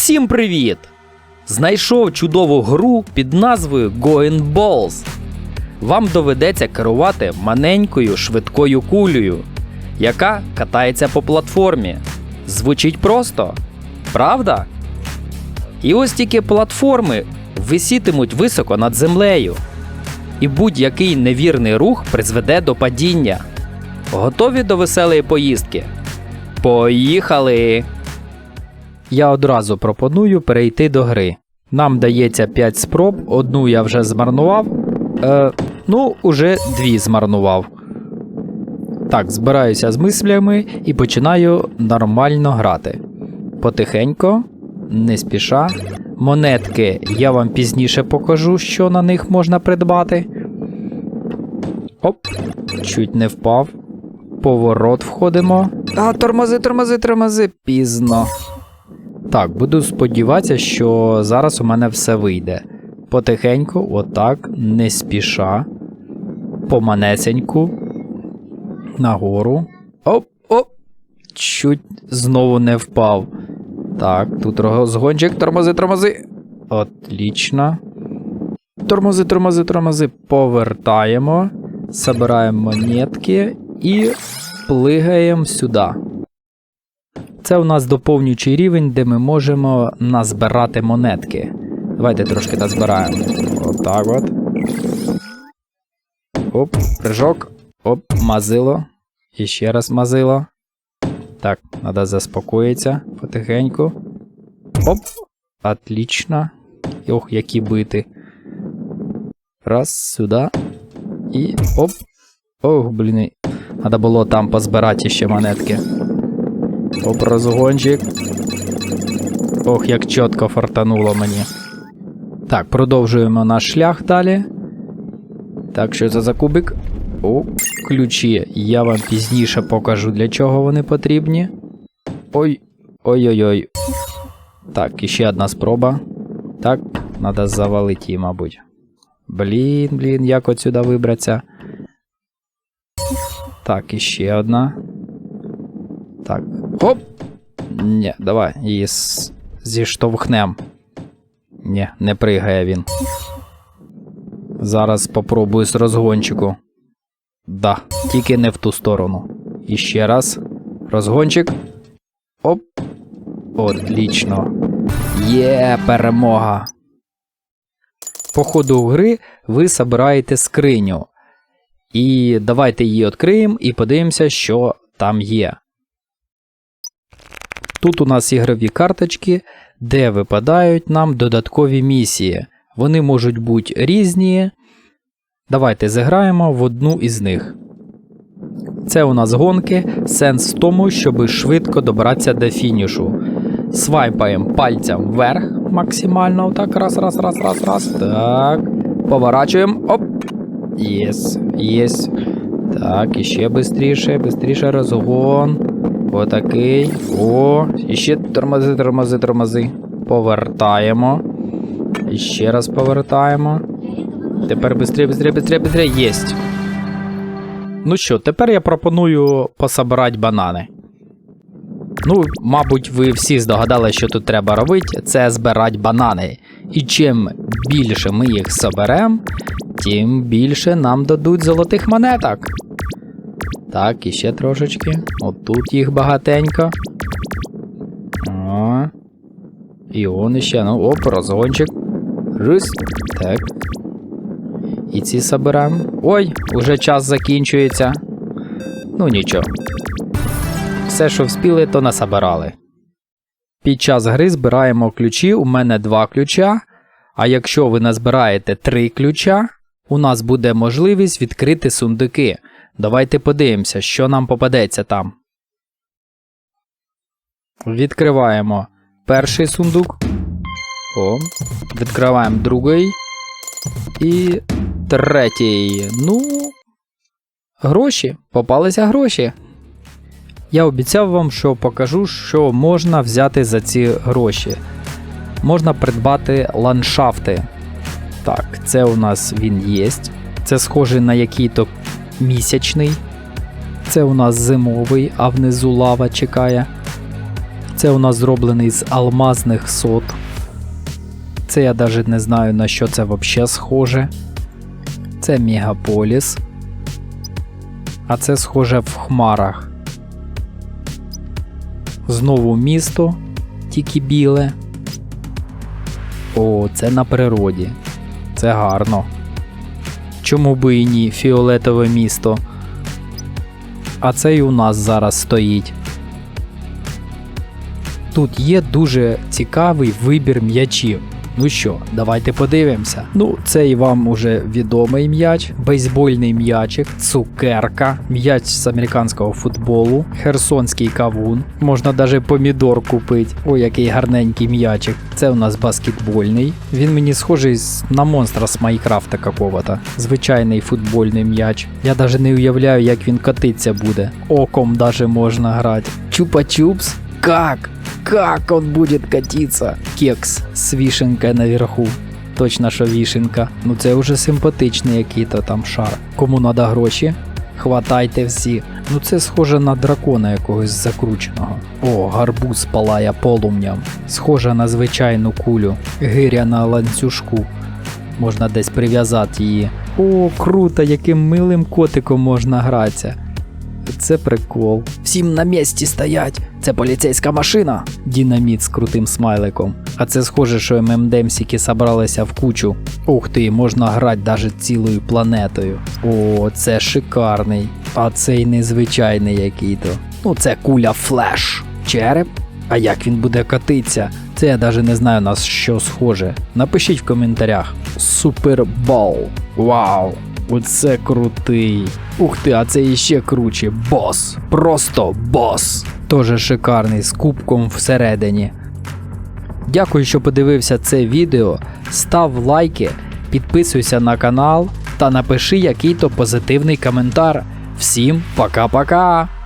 Всім привіт! Знайшов чудову гру під назвою Going Balls. Вам доведеться керувати маленькою швидкою кулею, яка катається по платформі. Звучить просто, правда? І ось тільки платформи висітимуть високо над землею, і будь-який невірний рух призведе до падіння. Готові до веселої поїздки? Поїхали! Я одразу пропоную перейти до гри. Нам дається 5 спроб, одну я вже змарнував. Е, ну, уже дві змарнував. Так, збираюся з мислями і починаю нормально грати. Потихенько, не спіша. Монетки я вам пізніше покажу, що на них можна придбати. Оп, чуть не впав. Поворот входимо. А, тормози, тормози, тормози, пізно. Так, буду сподіватися, що зараз у мене все вийде. Потихеньку, отак, не спіша. Поманесеньку. Нагору. Оп, оп. Чуть знову не впав. Так, тут розгончик, тормози, тормози. Отлично. Тормози, тормози, тормози. Повертаємо. Забираємо монетки і плигаємо сюди. Це у нас доповнюючий рівень, де ми можемо назбирати монетки. Давайте трошки назбираємо. Отак от. Оп, прыжок. Оп, мазило. І ще раз мазило. Так, треба заспокоїтися потихеньку. Оп. Отлично. Ох, які бити. Раз, сюди. І оп. Ох, блін. Треба було там позбирати ще монетки. Оп, розгончик. Ох, як чітко фартануло мені. Так, продовжуємо наш шлях далі. Так, що це за кубик? О, ключі. Я вам пізніше покажу, для чого вони потрібні. Ой. Ой-ой-ой. Так, іще одна спроба. Так, треба завалити її, мабуть. Блін, блін, як отсюда вибратися? Так, іще одна. Так. Оп! Ні, давай, її зіштовхнем. Ні, не пригає він. Зараз попробую з розгончику. Да, тільки не в ту сторону. І ще раз. Розгончик. Оп. Отлично. Є, перемога. По ходу гри ви забираєте скриню. І давайте її відкриємо і подивимося, що там є. Тут у нас ігрові карточки, де випадають нам додаткові місії. Вони можуть бути різні. Давайте зіграємо в одну із них. Це у нас гонки. Сенс в тому, щоб швидко добратися до фінішу. Свайпаємо пальцем вверх максимально. Так, раз, раз, раз, раз, раз. Так. Поворачуємо. Оп. Єс. Єс. Так, і ще швидше, швидше розгон. Отакий. О, і ще тормози, тормози, тормози. Повертаємо. І ще раз повертаємо. Тепер быстрее, быстрее, быстрее, быстрее. Єсть. Ну що, тепер я пропоную пособирати банани. Ну, мабуть, ви всі здогадали, що тут треба робити. Це збирати банани. І чим більше ми їх соберемо, тим більше нам дадуть золотих монеток. Так, і ще трошечки. Отут їх багатенько. О. І он іще. Ну, оп, розгончик. Рис. Так. І ці соберемо. Ой, уже час закінчується. Ну нічого. Все, що вспіли, то насобирали. Під час гри збираємо ключі. У мене два ключа. А якщо ви назбираєте три ключа, у нас буде можливість відкрити сундуки. Давайте подивимося, що нам попадеться там. Відкриваємо перший сундук. О, відкриваємо другий. І третій. Ну. Гроші. Попалися гроші. Я обіцяв вам, що покажу, що можна взяти за ці гроші. Можна придбати ландшафти. Так, це у нас він є. Це схоже на який-то місячний. Це у нас зимовий, а внизу лава чекає. Це у нас зроблений з алмазних сот. Це я навіть не знаю на що це взагалі схоже. Це мегаполіс. А це схоже в хмарах. Знову місто, тільки біле. О, це на природі. Це гарно. Чому би і ні, фіолетове місто. А це і у нас зараз стоїть. Тут є дуже цікавий вибір м'ячів. Ну що, давайте подивимося. Ну, це і вам уже відомий м'яч, бейсбольний м'ячик, цукерка, м'яч з американського футболу, херсонський кавун. Можна навіть помідор купити. Ой, який гарненький м'ячик. Це у нас баскетбольний. Він мені схожий на монстра з Майнкрафта какого-то. Звичайний футбольний м'яч. Я навіть не уявляю, як він катиться буде. Оком даже можна грати. Чупа-чупс? Как? Как он будет катиться? Кекс с вишенкой наверху. Точно, що вішенка. Ну це вже симпатичний який-то там шар. Кому надо гроші? Хватайте всі. Ну це схоже на дракона якогось закрученого. О, гарбуз палає полум'ям. Схоже на звичайну кулю. Гиря на ланцюжку. Можна десь прив'язати її. О, круто, яким милим котиком можна гратися. Це прикол. Всім на місці стоять. Це поліцейська машина. Дінаміт з крутим смайликом. А це схоже, що ММДМсіки собралися в кучу. Ух ти, можна грати навіть цілою планетою. О, це шикарний. А цей незвичайний який-то. Ну, це куля флеш. Череп? А як він буде катитися? Це я навіть не знаю на що схоже. Напишіть в коментарях. Супербол. Вау! Оце крутий. Ух ти, а це іще круче. Бос. Просто бос. Тоже шикарний з кубком всередині. Дякую, що подивився це відео. Став лайки, підписуйся на канал та напиши який-то позитивний коментар. Всім пока-пока!